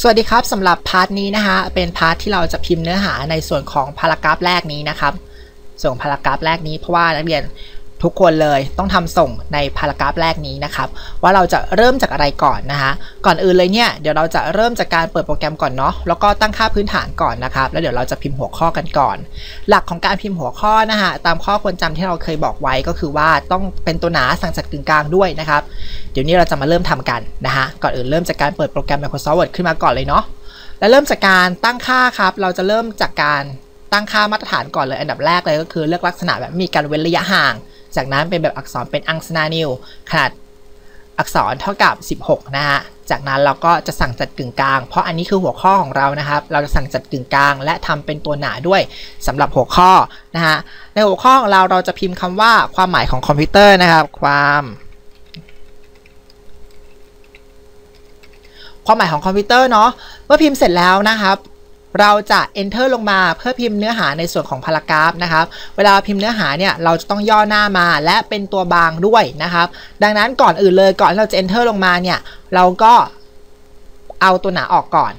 สวัสดีครับสำหรับพาร์ทนี้นะคะเป็นพาร์ทที่เราจะพิมพ์เนื้อหาในส่วนของพารากราฟแรกนี้นะครับ ส่วนพารากราฟแรกนี้เพราะว่านักเรียน ทุกคนเลยต้องทำส่งในพารากราฟแรกนี้นะครับ ว่าเราจะเริ่มจากอะไรก่อนนะคะก่อนอื่นเลยเนี่ยเดี๋ยวเราจะเริ่มจากการเปิดโปรแกรมก่อนเนาะแล้วก็ตั้งค่าพื้นฐานก่อนนะครับ แล้วเดี๋ยวเราจะพิมพ์หัวข้อกันก่อน หลักของการพิมพ์หัวข้อนะคะตามข้อควรจำที่เราเคยบอกไว้ก็คือว่าต้องเป็นตัวหนาสั่งจัดกึ่งกลางด้วยนะครับเดี๋ยวนี้เราจะมาเริ่มทำกันนะฮะก่อนอื่นเริ่มจากการเปิดโปรแกรม Microsoft Word ขึ้นมาก่อนเลยเนาะแล้วเริ่มจากการตั้งค่าครับ เราจะเริ่มจากการตั้งค่ามาตรฐานก่อนเลยอันดับแรกเลยก็คือเลือกลักษณะแบบมีการเว้นระยะห่าง จากนั้นเป็นแบบอักษรเป็นอังสนานิวขนาดอักษรเท่ากับ 16 นะฮะ จากนั้นเราก็จะสั่งจัดกึ่งกลาง เพราะอันนี้คือหัวข้อของเรานะครับ เราจะสั่งจัดกึ่งกลาง และทำเป็นตัวหนาด้วยสำหรับหัวข้อนะฮะ ในหัวข้อของเราเราจะพิมพ์คำว่าความหมายของคอมพิวเตอร์นะครับ ความ ความหมายของคอมพิวเตอร์เนาะ เมื่อพิมพ์เสร็จแล้วนะครับ เราจะ enter ลงมาเพื่อพิมพ์เนื้อหาในส่วนของพารากราฟนะครับ เวลาพิมพ์เนื้อหาเนี่ยเราจะต้องย่อหน้ามาและเป็นตัวบางด้วยนะครับ ดังนั้นก่อนอื่นเลยก่อนเราจะ enter ลงมาเนี่ยเราก็เอาตัวหนาออกก่อน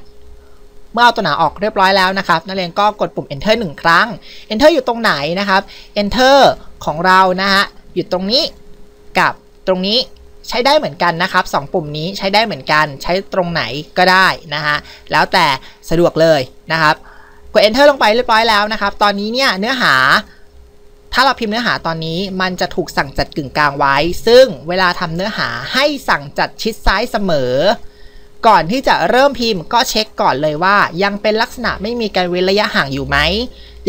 เมื่อเอาตัวหนาออกเรียบร้อยแล้วนะครับ นักเรียนก็กดปุ่ม enter 1 ครั้ง enter อยู่ตรงไหนนะครับ enter ของเรานะฮะอยู่ตรงนี้กับตรงนี้ ใช้ได้เหมือนกันนะครับสองปุ่มนี้ใช้ได้เหมือนกันใช้ตรงไหนก็ได้นะฮะแล้วแต่สะดวกเลยนะครับกด enter ลงไปเรียบร้อยแล้วนะครับ ตอนนี้เนี่ยเนื้อหา ถ้าเราพิมพ์เนื้อหาตอนนี้ มันจะถูกสั่งจัดกึ่งกลางไว้ ซึ่งเวลาทำเนื้อหาให้สั่งจัดชิดซ้ายเสมอ ก่อนที่จะเริ่มพิมพ์ก็เช็คก่อนเลยว่า ยังเป็นลักษณะไม่มีการเว้นระยะห่างอยู่ไหม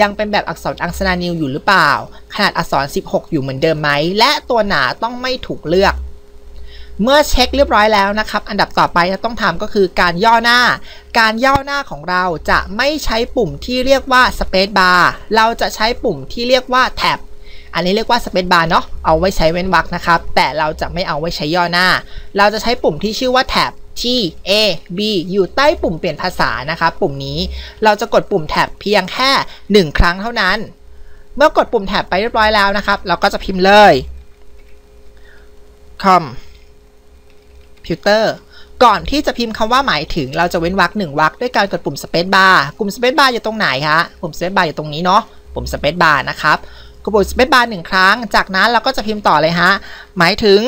ยังเป็นแบบอักษรอังสนานิวอยู่หรือเปล่า ขนาดอักษร 16 อยู่เหมือนเดิมไหม และตัวหนาต้องไม่ถูกเลือก เมื่อเช็คเรียบร้อยแล้วนะครับ อันดับต่อไปที่ต้องทำก็คือการย่อหน้า การย่อหน้าของเราจะไม่ใช้ปุ่มที่เรียกว่า Space Bar เราจะใช้ปุ่มที่เรียกว่า Tab อันนี้เรียกว่า Space Bar เนาะเอาไว้ใช้เว้นวรรคนะครับ แต่เราจะไม่เอาไว้ใช้ย่อหน้า เราจะใช้ปุ่มที่ชื่อว่า Tab T A B อยู่ใต้ปุ่มเปลี่ยนภาษานะครับ ปุ่มนี้เราจะกดปุ่ม Tab เพียงแค่ 1 ครั้งเท่านั้น เมื่อกดปุ่ม Tab ไปเรียบร้อยแล้วนะครับ เราก็จะพิมพ์เลย com พิวเตอร์ ก่อนที่จะพิมพ์คำว่าหมายถึงเราจะเว้นวรรคหนึ่งวรรคด้วยการกดปุ่ม Space Bar ปุ่ม Space Bar อยู่ตรงไหนคะ ปุ่ม Space Bar อยู่ตรงนี้เนาะ ปุ่ม Space Bar นะครับ กดปุ่ม Space Bar หนึ่งครั้ง จากนั้นเราก็จะพิมพ์ต่อเลยฮะ หมายถึง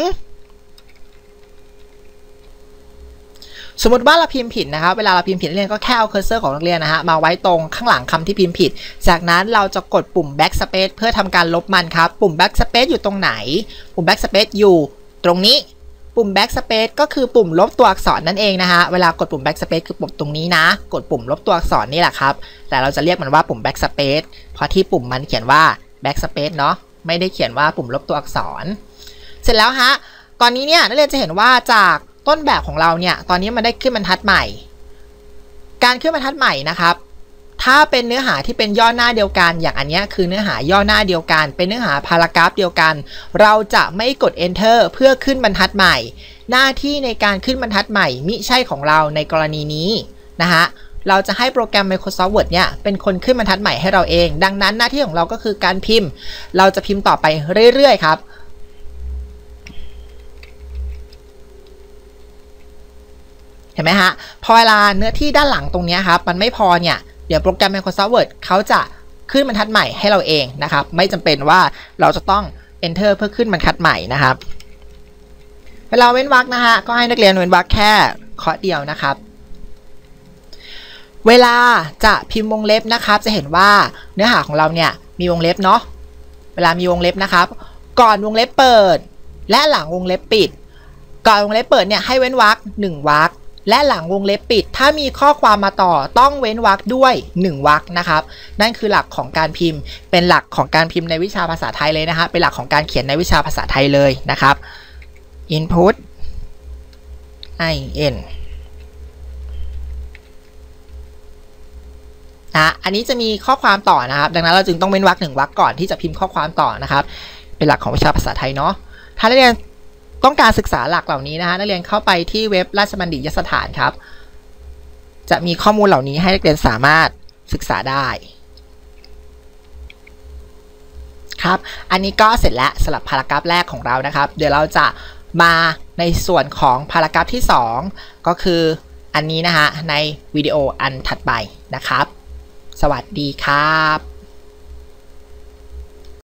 สมมติว่าเราพิมพ์ผิดนะครับ เวลาเราพิมพ์ผิดนักเรียนก็แค่เอาเคอร์เซอร์ของนักเรียนนะฮะมาไว้ตรงข้างหลังคำที่พิมพ์ผิด จากนั้นเราจะกดปุ่ม backspace เพื่อทำการลบมันครับ ปุ่ม backspace อยู่ตรงไหน ปุ่ม backspace อยู่ตรงนี้ ปุ่ม backspace ก็คือปุ่มลบตัวอักษรนั่นเองนะฮะ เวลากดปุ่ม backspace คือปุ่มตรงนี้นะ กดปุ่มลบตัวอักษรนี่แหละครับ แต่เราจะเรียกมันว่าปุ่ม backspace เพราะที่ปุ่มมันเขียนว่า backspace เนาะ ไม่ได้เขียนว่าปุ่มลบตัวอักษร เสร็จแล้วฮะ ตอนนี้เนี่ยนักเรียนจะเห็นว่าจากต้นแบบของเราเนี่ย ตอนนี้มันได้ขึ้นบรรทัดใหม่ การขึ้นบรรทัดใหม่นะครับ ถ้าเป็นเนื้อหาที่เป็นย่อหน้าเดียวกัน อย่างอันนี้คือเนื้อหาย่อหน้าเดียวกัน เป็นเนื้อหาพารากราฟเดียวกัน เราจะไม่กด enter เพื่อขึ้นบรรทัดใหม่ หน้าที่ในการขึ้นบรรทัดใหม่มิใช่ของเราในกรณีนี้นะฮะเราจะให้โปรแกรม Microsoft Word เนี่ยเป็นคนขึ้นบรรทัดใหม่ให้เราเอง ดังนั้นหน้าที่ของเราก็คือการพิมพ์ เราจะพิมพ์ต่อไปเรื่อย ๆ ครับเห็นไหมฮะพอเวลาเนื้อที่ด้านหลังตรงนี้ครับ มันไม่พอเนี่ย เดี๋ยวโปรแกรม Microsoft Word เขาจะขึ้นบรรทัดใหม่ให้เราเองนะครับ ไม่จำเป็นว่าเราจะต้อง enter เพื่อขึ้นบรรทัดใหม่นะครับ เวลาเว้นวรรคนะฮะก็ให้นักเรียนเว้นวรรคแค่เคาะเดียวนะครับ เวลาจะพิมพ์วงเล็บนะครับ จะเห็นว่าเนื้อหาของเราเนี่ยมีวงเล็บเนาะเวลามีวงเล็บนะครับ ก่อนวงเล็บเปิด และหลังวงเล็บปิด ก่อนวงเล็บเปิดเนี่ยให้เว้นวรรคหนึ่งวรรค และหลังวงเล็บปิด ถ้ามีข้อความมาต่อต้องเว้นวรรคด้วย 1วรรคนะครับ นั่นคือหลักของการพิมพ์ เป็นหลักของการพิมพ์ในวิชาภาษาไทยเลยนะฮะเป็นหลักของการเขียนในวิชาภาษาไทยเลยนะครับ input in นะอันนี้จะมีข้อความต่อนะครับ ดังนั้นเราจึงต้องเว้นวรรคหนึ่งวรรคก่อนที่จะพิมพ์ข้อความต่อนะครับ เป็นหลักของวิชาภาษาไทยเนาะถ้านักเรียน ต้องการศึกษาหลักเหล่านี้นะฮะนักเรียนเข้าไปที่เว็บราชบัณฑิตยสถานครับ จะมีข้อมูลเหล่านี้ให้นักเรียนสามารถศึกษาได้ครับ อันนี้ก็เสร็จแล้วสำหรับพารากราฟแรกของเรานะครับ เดี๋ยวเราจะมาในส่วนของพารากราฟที่ 2 ก็คืออันนี้นะฮะในวิดีโออันถัดไปนะครับ สวัสดีครับ